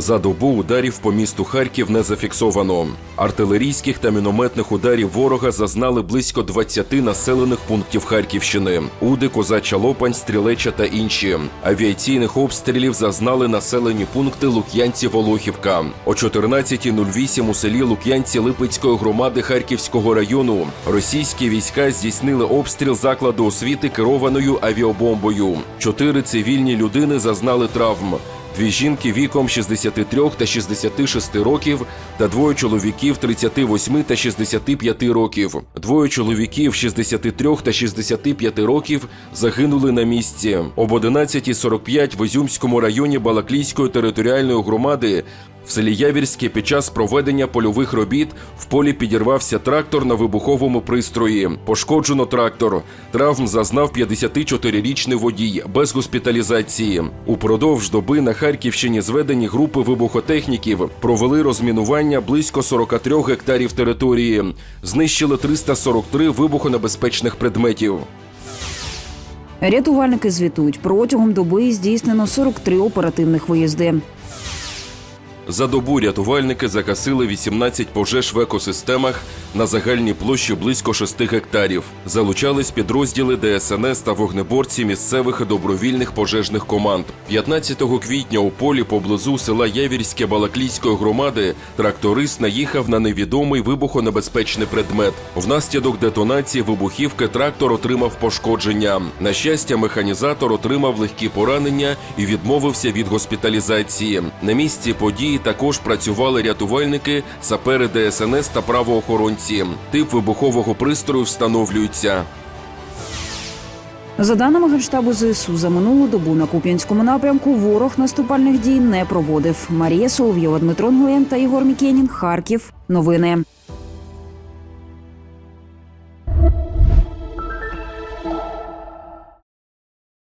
За добу ударів по місту Харків не зафіксовано. Артилерійських та мінометних ударів ворога зазнали близько 20 населених пунктів Харківщини: Уди, Козача Лопань, Стрілеча та інші. Авіаційних обстрілів зазнали населені пункти Лук'янці Волохівка. О 14.08 у селі Лук'янці Липецької громади Харківського району російські війська здійснили обстріл закладу освіти керованою авіабомбою. Чотири цивільні людини зазнали травм. Дві жінки віком 63 та 66 років та двоє чоловіків 38 та 65 років. Двоє чоловіків 63 та 65 років загинули на місці. Об 11.45 в Ізюмському районі Балаклійської територіальної громади в селі Явірське під час проведення польових робіт в полі підірвався трактор на вибуховому пристрої. Пошкоджено трактор. Травм зазнав 54-річний водій без госпіталізації. Упродовж доби на Харківщині зведені групи вибухотехніків провели розмінування близько 43 гектарів території. Знищили 343 вибухонебезпечних предметів. Рятувальники звітують протягом доби здійснено 43 оперативних виїзди. За добу рятувальники загасили 18 пожеж в екосистемах на загальній площі близько 6 гектарів. Залучались підрозділи ДСНС та вогнеборці місцевих і добровільних пожежних команд. 15 квітня у полі поблизу села Явірське Балаклійської громади тракторист наїхав на невідомий вибухонебезпечний предмет. Внаслідок детонації вибухівки трактор отримав пошкодження. На щастя, механізатор отримав легкі поранення і відмовився від госпіталізації. На місці події також працювали рятувальники, сапери ДСНС та правоохоронці. Тип вибухового пристрою встановлюється. За даними Генштабу ЗСУ, за минулу добу на Куп'янському напрямку ворог наступальних дій не проводив. Марія Соловйова, Дмитро Нгоєн та Ігор Мікенін. Харків. Новини.